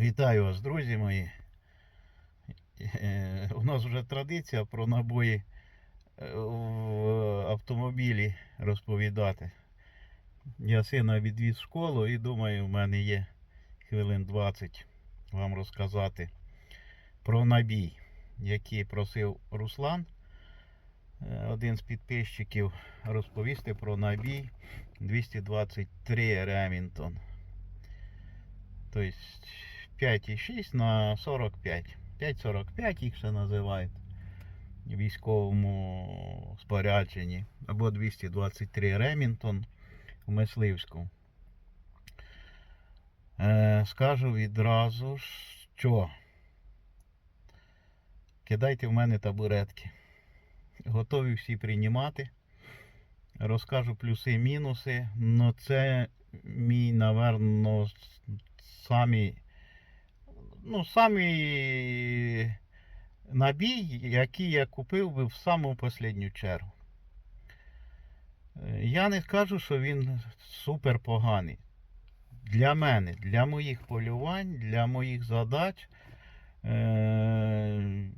Вітаю вас, друзі мої. Е, У нас вже традиція про набої е, в автомобілі розповідати. Я сина відвіз в школу і думаю, в мене є хвилин 20 вам розказати про набій, який просив Руслан, е, один з підписчиків, розповісти про набій 223 Ремінтон. Тобто 5,6 на 45. 5,45 їх ще називають в військовому спорядженні. Або 223 Ремінтон у Мисливську. Е, скажу відразу, що кидайте в мене табуретки. Готові всі приймати. Розкажу плюси і мінуси. Но це мій, наверно, самі, ну, самий набій, який я купив би в саму останню чергу. Е, Я не скажу, що він супер поганий. Для мене, для моїх полювань, для моїх задач е-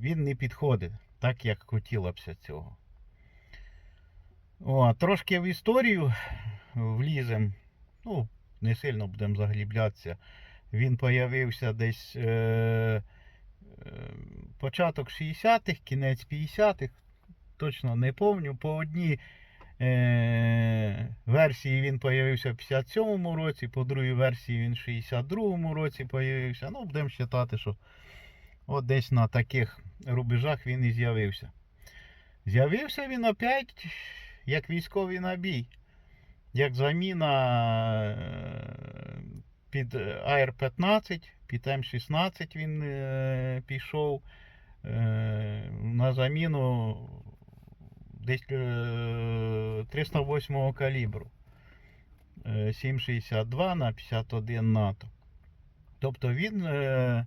він не підходить так, як хотілося б цього. О, трошки в історію влізем. Ну, не сильно будемо загліблятися. Він появився десь е, е, початок 60-х, кінець 50-х. Точно не пам'ятаю. По одній е, версії він появився в 57-му році, по другій версії він в 62-му році появився. Ну, будемо вважати, що от десь на таких рубежах він і з'явився. З'явився він опять як військовий набій як заміна е, під АР-15, під М16 він е, пішов е, на заміну десь е, 308 калібру. Е, 7,62 на 51 НАТО. Тобто він е,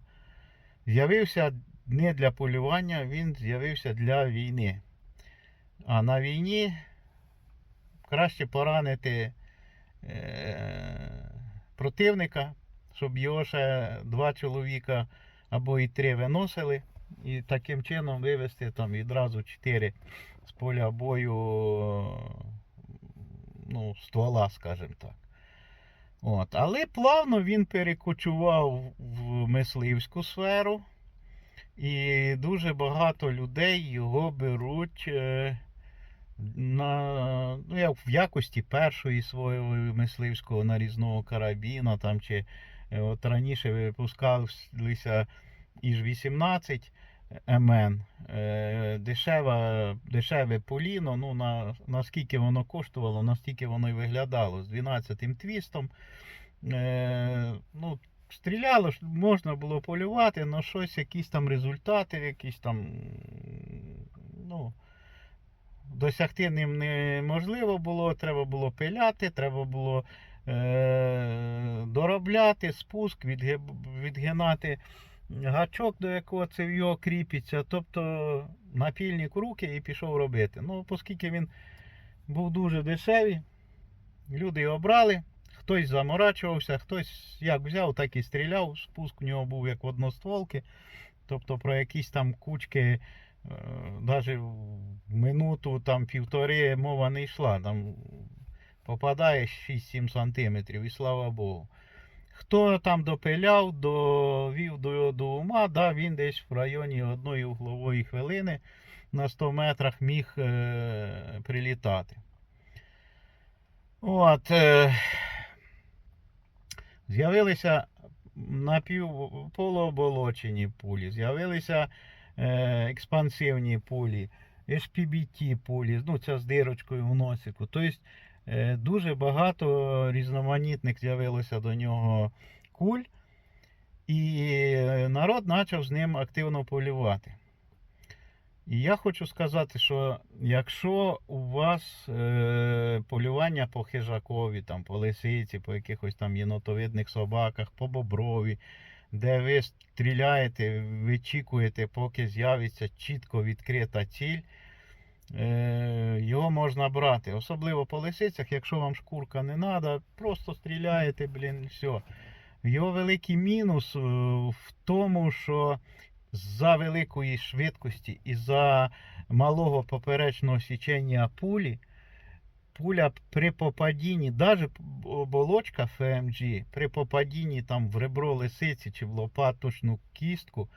з'явився не для полювання, він з'явився для війни. А на війні краще поранити е, противника, щоб його ще два чоловіка або і три виносили, і таким чином вивести там відразу чотири з поля бою ну, ствола, скажімо так. От. Але плавно він перекочував в мисливську сферу, і дуже багато людей його беруть. На, ну, як в якості першої свого мисливського нарізного карабіна, там, чи е, от раніше випускалися іж 18 МН, дешева, дешеве поліно, ну, на, наскільки воно коштувало, настільки воно і виглядало з 12-м твістом. Е, ну, Стріляло, можна було полювати, але щось, якісь там результати, якісь там, ну, досягти ним неможливо було, треба було пиляти, треба було е- доробляти спуск, відги- відгинати гачок, до якого це його кріпиться. Тобто напільник руки і пішов робити. Ну, оскільки він був дуже дешевий, люди його брали. Хтось заморачувався, хтось як взяв, так і стріляв. Спуск у нього був як в одностволки. Тобто про якісь там кучки навіть в минуту там півтори мова не йшла. Там попадає 6-7 сантиметрів і слава Богу. Хто там допиляв, довів до, до ума, да, він десь в районі одної углової хвилини на 100 метрах міг е, прилітати. От, е, з'явилися напівполуоболочені пулі, з'явилися е, експансивні пулі, HPBT пулі, ну це з дирочкою в носику. Тобто е, дуже багато різноманітних з'явилося до нього куль, і народ почав з ним активно полювати. І я хочу сказати, що якщо у вас е, полювання по хижакові, там, по лисиці, по якихось там єнотовидних собаках, по боброві, де ви стріляєте, вичікуєте, поки з'явиться чітко відкрита ціль, е, його можна брати. Особливо по лисицях, якщо вам шкурка не треба, просто стріляєте, блін, все. Його великий мінус е, в тому, що за великої швидкості і за малого поперечного січення пулі, пуля при попадінні, навіть оболочка ФМГ, при попадінні там в ребро лисиці чи в лопаточну кістку,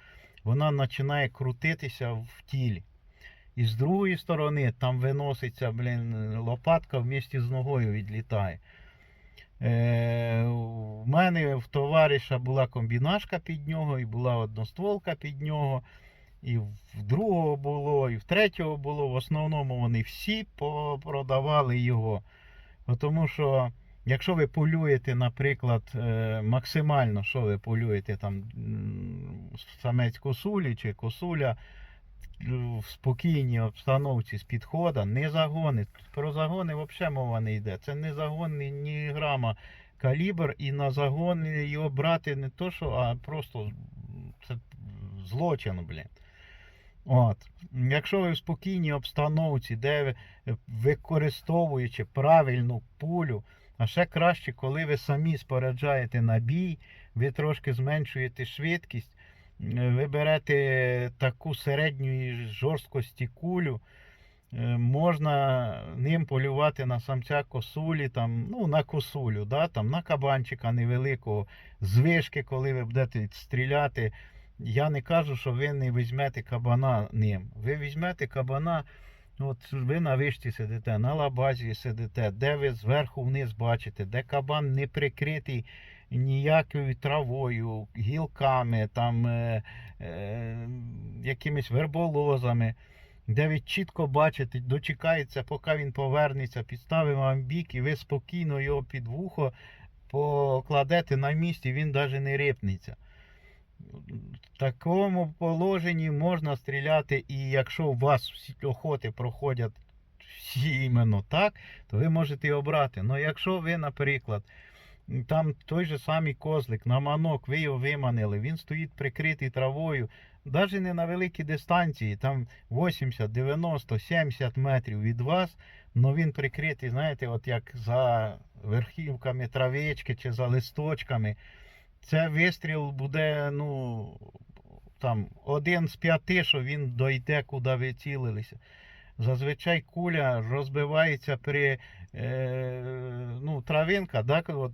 вона починає крутитися в тілі. І з другої сторони там виноситься, блін, лопатка вместе з ногою відлітає. Е, у мене в товариша була комбінашка під нього, і була одностволка під нього. І в другого було, і в третього було. В основному вони всі продавали його. Тому що, якщо ви полюєте, наприклад, е, максимально, що ви полюєте, там самець косулі чи косуля в спокійній обстановці з підхода, не загони. Про загони взагалі мова не йде. Це не загон ні, ні грама калібр, і на загон його брати не то, що, а просто це злочин, блін. От. Якщо ви в спокійній обстановці, де ви використовуючи правильну пулю, а ще краще, коли ви самі споряджаєте набій, ви трошки зменшуєте швидкість, е, ви берете таку середньої жорсткості кулю, е, можна ним полювати на самця косулі, там, ну, на косулю, да, там, на кабанчика невеликого, з вишки, коли ви будете стріляти. Я не кажу, що ви не візьмете кабана ним. Ви візьмете кабана, от ви на вишці сидите, на лабазі сидите, де ви зверху вниз бачите, де кабан не прикритий ніякою травою, гілками, там, е, е, якимись верболозами, де ви чітко бачите, дочекається, поки він повернеться, підставив вам бік, і ви спокійно його під вухо покладете на місці, він навіть не рипнеться. В такому положенні можна стріляти, і якщо у вас всі охоти проходять всі іменно так, то ви можете обрати. Але якщо ви, наприклад, там той же самий козлик, на манок, ви його виманили, він стоїть прикритий травою, навіть не на великій дистанції, там 80, 90, 70 метрів від вас, але він прикритий, знаєте, от як за верхівками травички чи за листочками. Це вистріл буде, ну, там, один з п'яти, що він дойде, куди ви цілилися. Зазвичай куля розбивається при е, ну, травинка, так, от,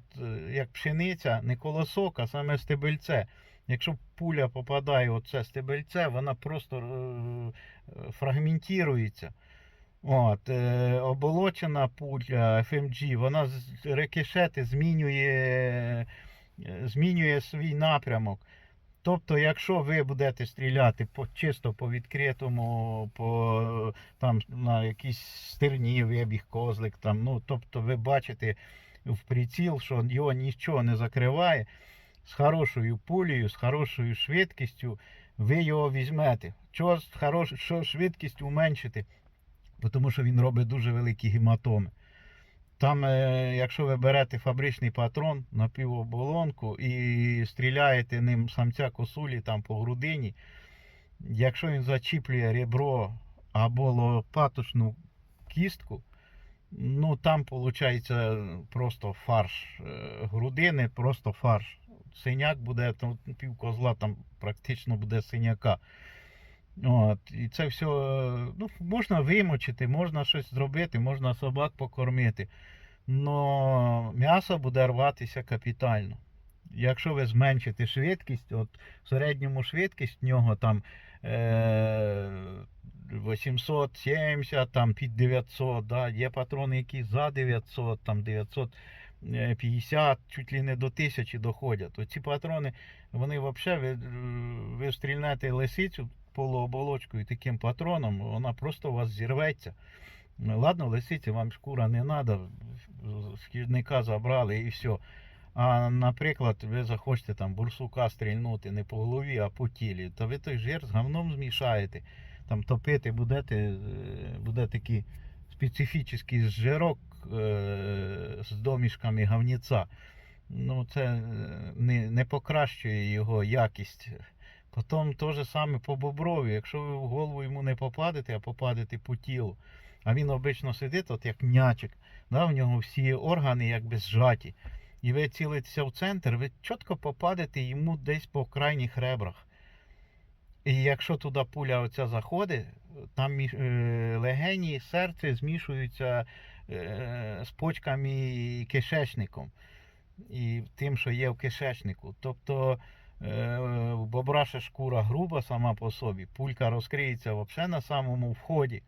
як пшениця, не колосок, а саме стебельце. Якщо пуля попадає в це стебельце, вона просто е, фрагментується. От, е, оболочена пуля FMG, вона з рикошети змінює змінює свій напрямок. Тобто, якщо ви будете стріляти по, чисто по відкритому, по там на якійсь стерні вибіг козлик, там, ну, тобто ви бачите в приціл, що його нічого не закриває, з хорошою пулею, з хорошою швидкістю, ви його візьмете. Що, хорош, що швидкість уменшити, тому що він робить дуже великі гематоми. Там, е, якщо ви берете фабричний патрон на півоболонку і стріляєте ним самця косулі там по грудині, якщо він зачіплює ребро або лопаточну кістку, ну там виходить просто фарш е, грудини, просто фарш. Синяк буде, пів козла там практично буде синяка. От, І це все ну, можна вимочити, можна щось зробити, можна собак покормити. Но м'ясо буде рватися капітально. Якщо ви зменшите швидкість, от в середньому швидкість в нього там е, 870, там під 900, да, є патрони, які за 900, там 950, чуть ли не до 1000 доходять. Оці патрони, вони взагалі, ви, ви стрільнете лисицю полуоболочкою таким патроном, вона просто у вас зірветься. Ладно, лисиці, вам шкура не треба, шкідника забрали і все. А наприклад, ви захочете там бурсука стрільнути не по голові, а по тілі, то ви той жир з говном змішаєте. Там топити будете, е, буде такий специфічний жирок е, з домішками говніця. Ну, це е, не, не покращує його якість. Потім те ж саме по боброві. Якщо ви в голову йому не попадете, а попадете по тілу. А він обично сидить, от як м'ячик. Да, В нього всі органи якби зжаті. і ви цілитеся в центр, ви чітко попадете йому десь по крайніх ребрах. І якщо туди пуля оця заходить, там між- е, легені, серце змішуються е, з почками і кишечником. І тим, що є в кишечнику. Тобто е, в бобра шкура груба сама по собі, пулька розкриється взагалі на самому вході.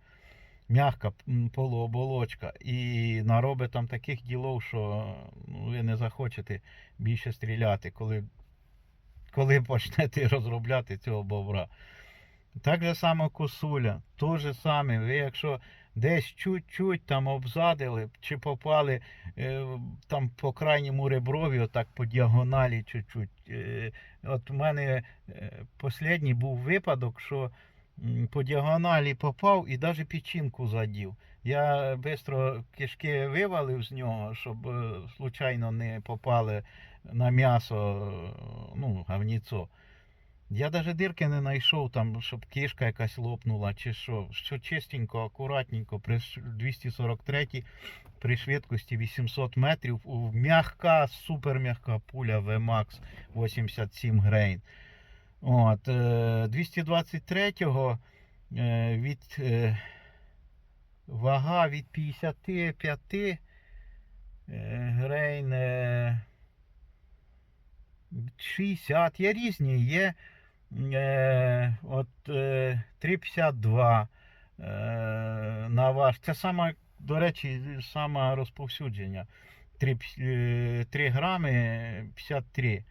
М'яка полуоболочка. І наробить там таких ділов, що ну, ви не захочете більше стріляти, коли, коли почнете розробляти цього бобра. Так же само косуля. То же саме. Ви якщо десь чуть-чуть там обзадили чи попали е, там по крайньому реброві, отак по діагоналі чуть-чуть. Е, от у мене е, останній був випадок, що по діагоналі попав і навіть печінку задів. Я швидко кишки вивалив з нього, щоб случайно не попали на м'ясо, ну, гавніцо. Я навіть дирки не знайшов, там, щоб кишка якась лопнула чи що. Все чистенько, акуратненько, при ш- 243 при швидкості 800 метрів. М'ягка, супер м'ягка пуля VMAX 87 грейн. От, е, 223-го е, від е, вага від 55 е, грейн. Е, 60, є різні, є е, от е, 3,52 е, на ваш. Це саме, до речі, саме розповсюдження. 3, е, 3 грами 53.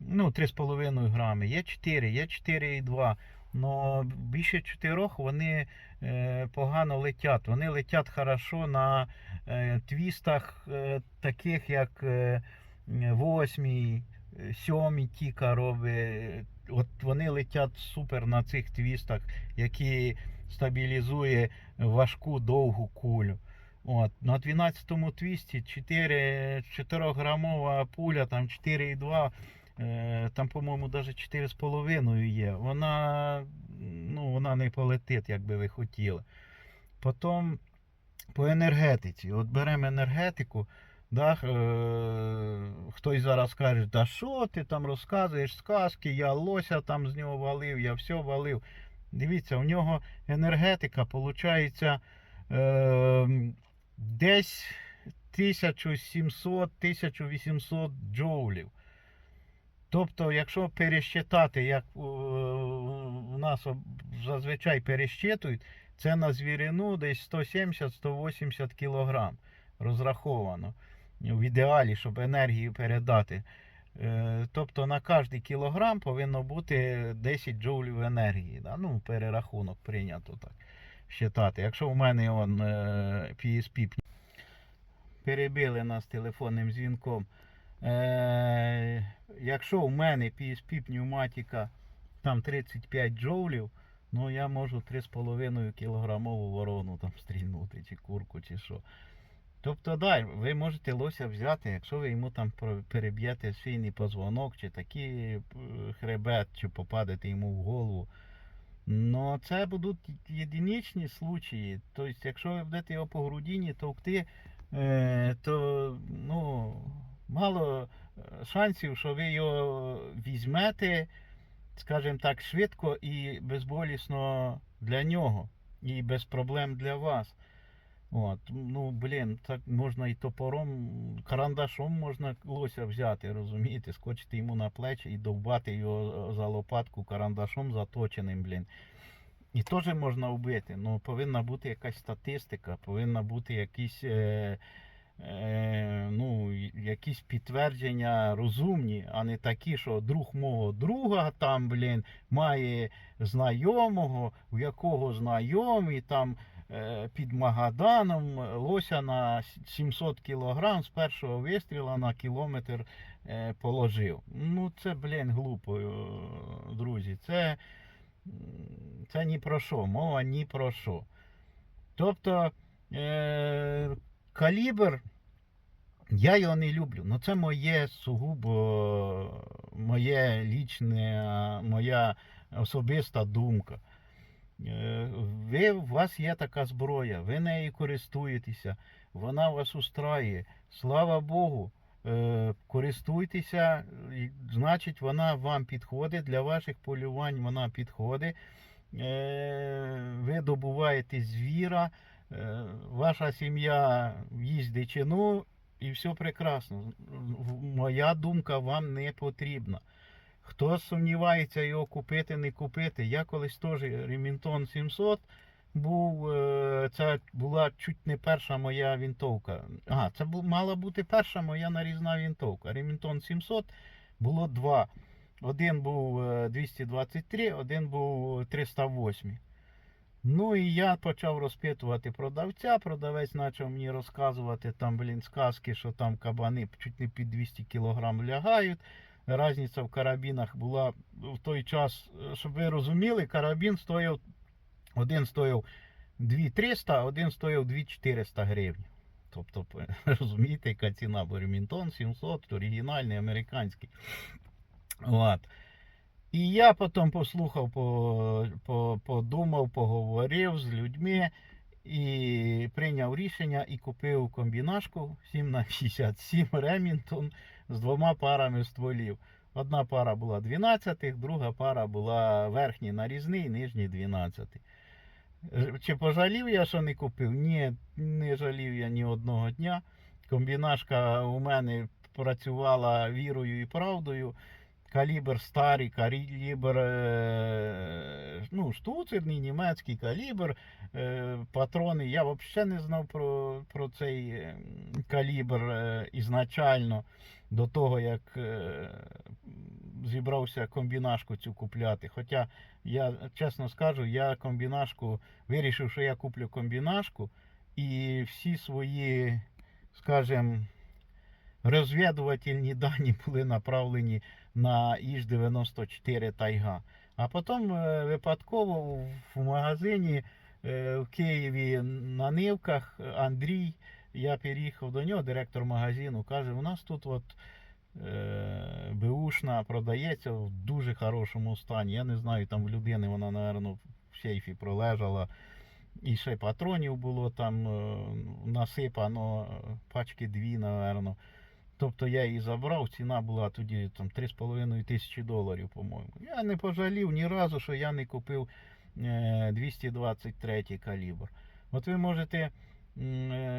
Ну, 3,5 грами. Є 4, є 4,2. Но більше 4 вони е, погано летять. Вони летять хорошо на е, твістах, е, таких як е, восьмій, е, сьомій тіка робить. От вони летять супер на цих твістах, які стабілізує важку довгу кулю. От, на 12-му твісті 4, 4 пуля, там 4,2, е, там, по-моєму, навіть 4,5 є. Вона, ну, вона не полетить, як би ви хотіли. Потім по енергетиці. От беремо енергетику. Да, е, хтось зараз каже, да що ти там розказуєш сказки, я лося там з нього валив, я все валив. Дивіться, у нього енергетика виходить е, десь 1700-1800 джоулів. Тобто, якщо пересчитати, як е, у нас зазвичай пересчитують, це на звірину десь 170-180 кілограм розраховано. В ідеалі, щоб енергію передати. Е, Тобто на кожний кілограм повинно бути 10 джоулів енергії. Да? Ну, перерахунок прийнято так считати. Якщо в мене он, е, PSP перебили нас телефонним дзвінком. Е, якщо у мене PSP пневматика там 35 джоулів, ну я можу 3,5 кілограмову ворону там стрільнути, чи курку, чи що. Тобто, да, ви можете лося взяти, якщо ви йому там переб'єте свійний позвонок, чи такий е, хребет, чи попадете йому в голову. Ну, це будуть єдиничні случаї. Тобто, якщо ви будете його по грудині товкти, е, то ну, мало е, шансів, що ви його візьмете, скажімо так, швидко і безболісно для нього, і без проблем для вас. От, ну, блін, так можна і топором, карандашом можна лося взяти, розумієте, скочити йому на плечі і довбати його за лопатку карандашом заточеним, блін. І теж можна вбити. Ну, повинна бути якась статистика, повинна бути якісь, е, е, ну, якісь підтвердження розумні, а не такі, що друг мого друга там, блін, має знайомого, у якого знайомий там е, під Магаданом лося на 700 кілограм з першого вистріла на кілометр е, положив. Ну це, блін, глупо, е, друзі. Це, це ні про що, мова ні про що. Тобто е, калібр, я його не люблю. Ну це моє сугубо моє лічне, моя особиста думка. Е, Ви, у вас є така зброя, ви нею користуєтеся, вона вас устраює. Слава Богу, Е, користуйтеся, значить, вона вам підходить, для ваших полювань вона підходить. Е, ви добуваєте звіра, ваша сім'я їсть дичину і все прекрасно. Моя думка вам не потрібна. Хто сумнівається його купити, не купити. Я колись теж Remington 700 був, е, це була чуть не перша моя вінтовка. А, це мала бути перша моя нарізна вінтовка. Remington 700 було два. Один був е, 223, один був 308. Ну і я почав розпитувати продавця. Продавець почав мені розказувати там, блін, сказки, що там кабани чуть не під 200 кг лягають. Разниця в карабінах була в той час, е, щоб ви розуміли, карабін стояв, один стояв 2300, а один стояв 2400 гривень. Тобто, розумієте, яка ціна, бо Ремінтон 700, оригінальний, американський. От. І я потім послухав, по, по, подумав, поговорив з людьми і прийняв рішення і купив комбінашку 7 на 67 Ремінтон з двома парами стволів. Одна пара була 12, друга пара була верхній нарізний, нижній 12. Е, Чи пожалів я, що не купив? Ні, не жалів я ні одного дня. Комбінашка у мене працювала вірою і правдою. Калібр старий, калібр е, ну, штуцерний, німецький калібр, е, патрони. Я взагалі не знав про, про цей калібр е, ізначально до того, як е, зібрався комбінашку цю купляти. Хоча я чесно скажу, я комбінашку вирішив, що я куплю комбінашку і всі свої, скажімо, розвідувальні дані були направлені на Іж-94 Тайга. А потім е, випадково в магазині е, в Києві на Нивках Андрій, я переїхав до нього, директор магазину, каже, у нас тут от е, Беушна продається в дуже хорошому стані. Я не знаю, там в людини вона, напевно, в сейфі пролежала. І ще патронів було там е, насипано, е, пачки дві, напевно. Тобто я її забрав, ціна була тоді там 3,5 тисячі доларів, по-моєму. Я не пожалів ні разу, що я не купив е, 223 калібр. От ви можете, е,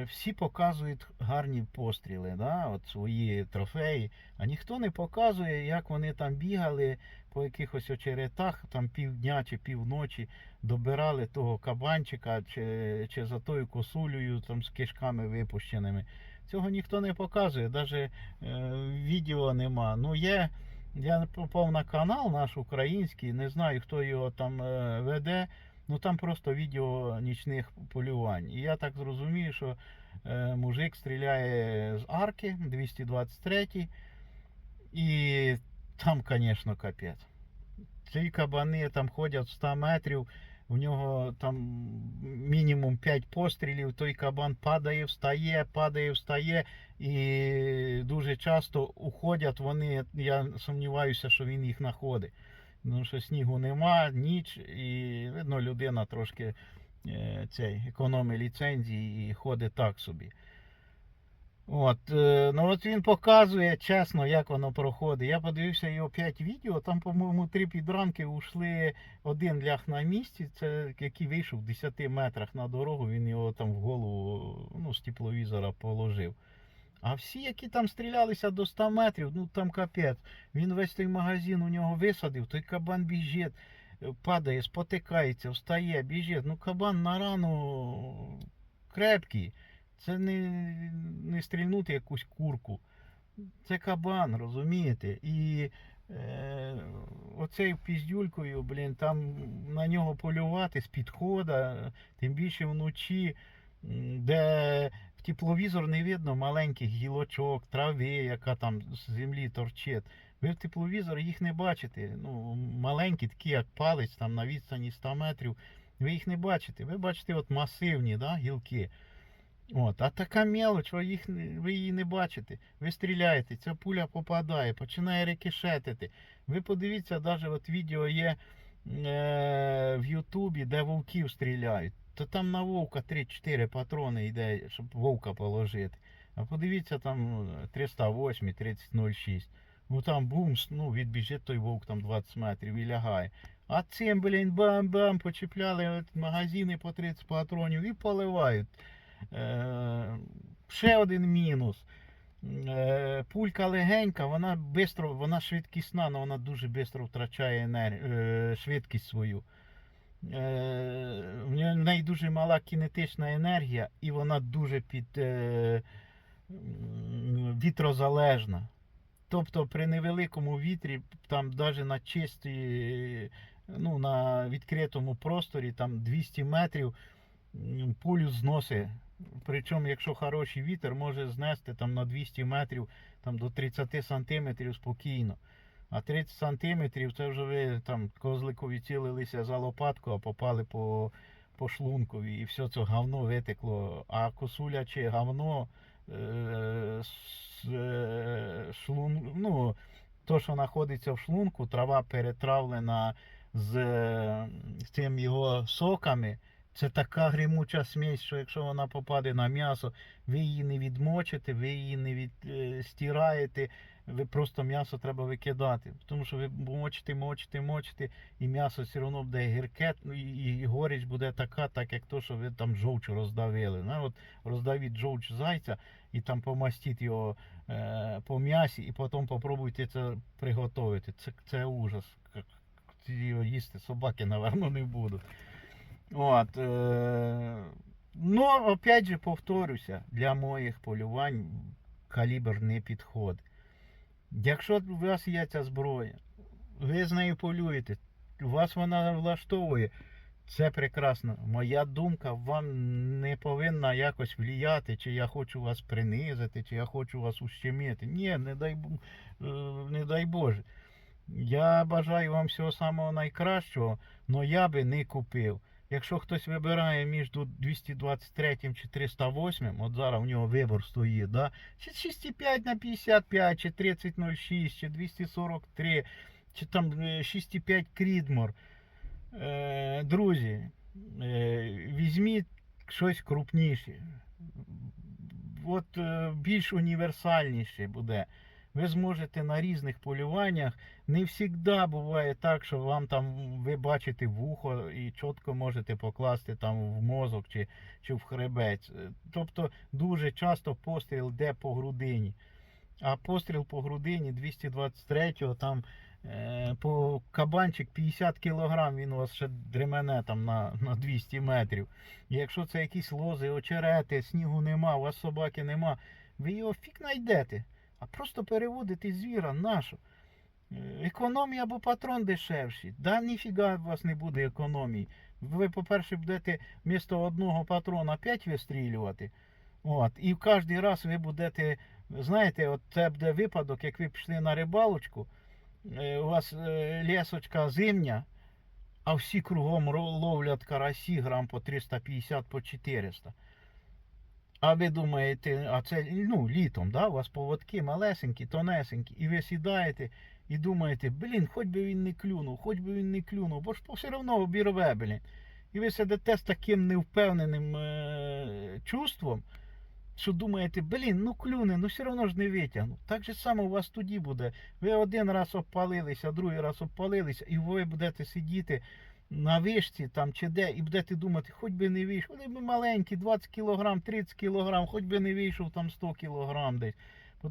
всі показують гарні постріли, да, от свої трофеї, а ніхто не показує, як вони там бігали по якихось очеретах, там півдня чи півночі добирали того кабанчика чи, чи за тою косулею там з кишками випущеними. Цього ніхто не показує, навіть е, відео нема. Ну є, я попав на канал наш український, не знаю, хто його там е, веде. Ну там просто відео нічних полювань. І я так зрозумію, що е, мужик стріляє з арки 223 і там, звісно, капець. Ці кабани там ходять 100 метрів, у нього там мінімум 5 пострілів, той кабан падає, встає, падає, встає, і дуже часто уходять вони, я сумніваюся, що він їх знаходить. Ну, що снігу нема, ніч, і видно, людина трошки е, цей, економить ліцензії і ходить так собі. От, е, ну от він показує чесно, як воно проходить. Я подивився його 5 відео, там, по-моєму, три підранки ушли один ляг на місці, це який вийшов в 10 метрах на дорогу, він його там в голову ну, з тепловізора положив. А всі, які там стрілялися до 100 метрів, ну там капець. Він весь той магазин у нього висадив, той кабан біжить, е, падає, спотикається, встає, біжить. Ну кабан на рану крепкий. Це не, не стрільнути якусь курку. Це кабан, розумієте? І е, оцей піздюлькою, блін, там на нього полювати з підхода, тим більше вночі, де тепловізор не видно маленьких гілочок, трави, яка там з землі торчить. Ви в тепловізор їх не бачите. Ну, маленькі, такі як палець, там на відстані 100 метрів. Ви їх не бачите. Ви бачите от масивні да, гілки. От, а така мелоч, ви, їх, ви її не бачите. Ви стріляєте, ця пуля попадає, починає рикошетити. Ви подивіться, навіть от відео є е, в Ютубі, де вовків стріляють. То там на вовка 3-4 патрони йде, щоб вовка положити. А подивіться там 308, 3006. Ну там бум, ну відбіжить той вовк там 20 метрів і лягає. А цим, блін, бам-бам, почіпляли от, магазини по 30 патронів і поливають. Е, ще один мінус. Е, пулька легенька, вона бистро, вона швидкісна, але вона дуже швидко втрачає енер... е, швидкість свою. Е, в неї- дуже мала кінетична енергія і вона дуже під е, вітрозалежна. Тобто при невеликому вітрі, там навіть на чистій, ну, на відкритому просторі, там 200 метрів пулю зносить. Причому, якщо хороший вітер, може знести там на 200 метрів там, до 30 сантиметрів спокійно. А 30 сантиметрів це вже ви там козликові цілилися за лопатку, а попали по, по шлункові, і все це говно витекло. А косуляче говно е, е, шлун, ну, то, що знаходиться в шлунку, трава перетравлена з, е, з цим його соками. Це така гримуча смесь, що якщо вона попаде на м'ясо, ви її не відмочите, ви її не відстираєте, ви просто м'ясо треба викидати. Тому що ви мочите, мочите, мочите, і м'ясо все одно буде гірке, ну, і, горіч буде така, так як то, що ви там жовч роздавили. Ну, от роздавіть жовч зайця і там помастіть його е, по м'ясі, і потім попробуйте це приготувати. Це, це ужас. Їсти собаки, напевно, не будуть. От, е, ну, опять же, повторюся, для моїх полювань калібр не підходить. Якщо у вас є ця зброя, ви з нею полюєте, вас вона влаштовує, це прекрасно. Моя думка вам не повинна якось вліяти, чи я хочу вас принизити, чи я хочу вас ущемити. Ні, не дай, е, не дай Боже. Я бажаю вам всього самого найкращого, але я би не купив. Якщо хтось вибирає між 223 чи 308, от зараз у нього вибор стоїть, да? чи 6,5 на 55, чи 3006, чи 243, чи там е, 6,5 Крідмор. Е, друзі, е, візьміть щось крупніше. От е, більш універсальніше буде. Ви зможете на різних полюваннях. Не завжди буває так, що вам там ви бачите вухо і чітко можете покласти там в мозок чи, чи в хребець. Е, Тобто дуже часто постріл йде по грудині. А постріл по грудині 223-го там е, по кабанчик 50 кг, він у вас ще дремене там на, на 200 метрів. І якщо це якісь лози, очерети, снігу нема, у вас собаки нема, ви його фік знайдете. А просто переводити звіра нашу. Е, Економія або патрон дешевші. Да ніфіга у вас не буде економії. Ви, по-перше, будете вмісто одного патрона 5 вистрілювати. От, і кожний раз ви будете, знаєте, от це буде випадок, як ви пішли на рибалочку, е, у вас е, лісочка зимня, а всі кругом ловлять карасі грам по 350 по 400. А ви думаєте, а це ну, літом, да? у вас поводки малесенькі, тонесенькі, і ви сідаєте і думаєте, блін, хоч би він не клюнув, хоч би він не клюнув, бо ж все одно обірве, блін. І ви сидите з таким невпевненим е- чувством, що думаєте, блін, ну клюне, ну все одно ж не витягну. Так же само у вас тоді буде. Ви один раз обпалилися, другий раз обпалилися, і ви будете сидіти на вишці там чи де, і будете думати, хоч би не вийшов. Вони б маленькі, 20 кг, 30 кг, хоч би не вийшов там 100 кг десь.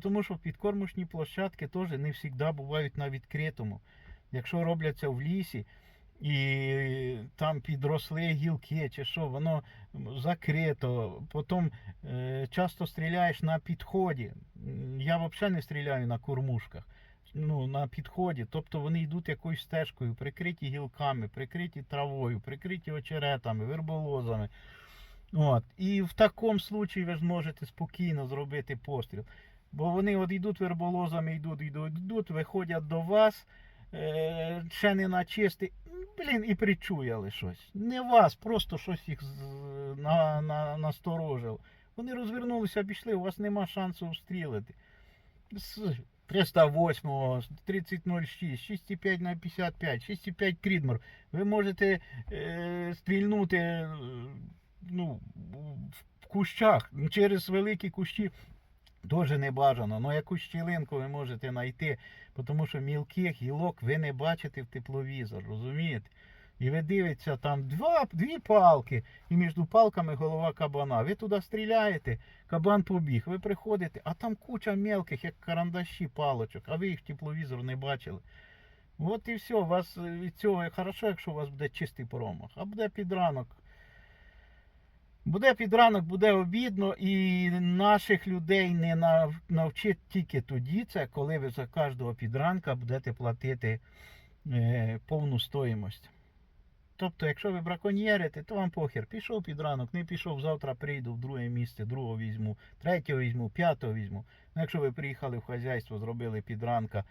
Тому що підкормочні площадки теж не завжди бувають на відкритому. Якщо робляться в лісі і там підросли гілки чи що, воно закрито. Потім е, часто стріляєш на підході. Я взагалі не стріляю на кормушках. Ну, на підході, тобто вони йдуть якоюсь стежкою, прикриті гілками, прикриті травою, прикриті очеретами, верболозами. От. І в такому случаї ви зможете спокійно зробити постріл. Бо вони от йдуть верболозами, йдуть, йдуть, йдуть, виходять до вас, е, ще не на чистий, блін, і причуяли щось. Не вас, просто щось їх на, на, насторожило. Вони розвернулися, пішли, у вас нема шансу встрілити. З 308, 3006, 6,5 на 55, 6,5 Крідмор. Ви можете е, стрільнути е, ну, в кущах через великі кущі Дуже не бажано. Ну якусь щілинку ви можете знайти, тому що мілких гілок ви не бачите в тепловізор, розумієте? І ви дивитеся, там два, дві палки, і між палками голова кабана. Ви туди стріляєте, кабан побіг. Ви приходите, а там куча мелких, як карандаші палочок, а ви їх в тепловізор не бачили. От і все, у вас від цього хорошо, якщо у вас буде чистий промах, а буде підранок. Буде підранок, буде обідно, і наших людей не навчить тільки тоді, це коли ви за кожного підранка будете платити е, повну стоїмость. Тобто, якщо ви браконьєрите, то вам похер. Пішов під ранок, не пішов, завтра прийду в друге місце, другого візьму, третього візьму, п'ятого візьму. Ну, якщо ви приїхали в хазяйство, зробили підранка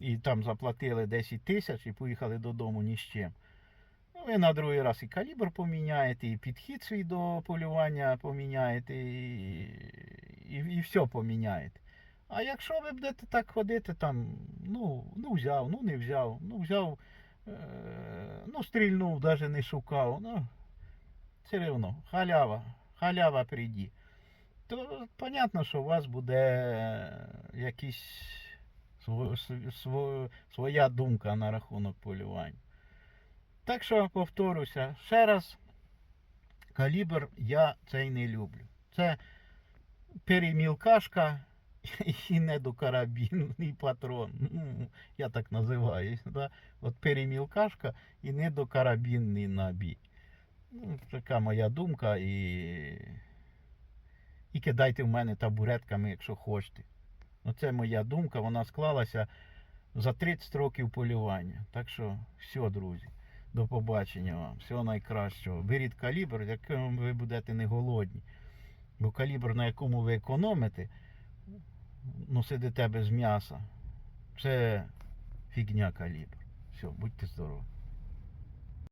і там заплатили 10 тисяч і поїхали додому ні з чим. Ну, ви на другий раз і калібр поміняєте, і підхід свій до полювання поміняєте, і, і, і все поміняєте. А якщо ви будете так ходити, там, ну, ну взяв, ну не взяв, ну взяв, ну стрільнув, навіть не шукав, ну, все одно, халява, халява прийді. То понятно, що у вас буде якісь сво- сво- своя думка на рахунок полювання. Так що повторюся, ще раз, калібр я цей не люблю. Це перемілкашка і недокарабінний патрон. Ну, Я так називаю. Да? От перемілкашка і недокарабінний набій. Ну, така моя думка і. І кидайте в мене табуретками, якщо хочете. Оце моя думка, вона склалася за 30 років полювання. Так що, все, друзі. До побачення вам. Всього найкращого. Беріть калібр, яким ви будете не голодні. Бо калібр, на якому ви економите, ну тебе з м'яса. Це фігня калібр. Все, будьте здорові.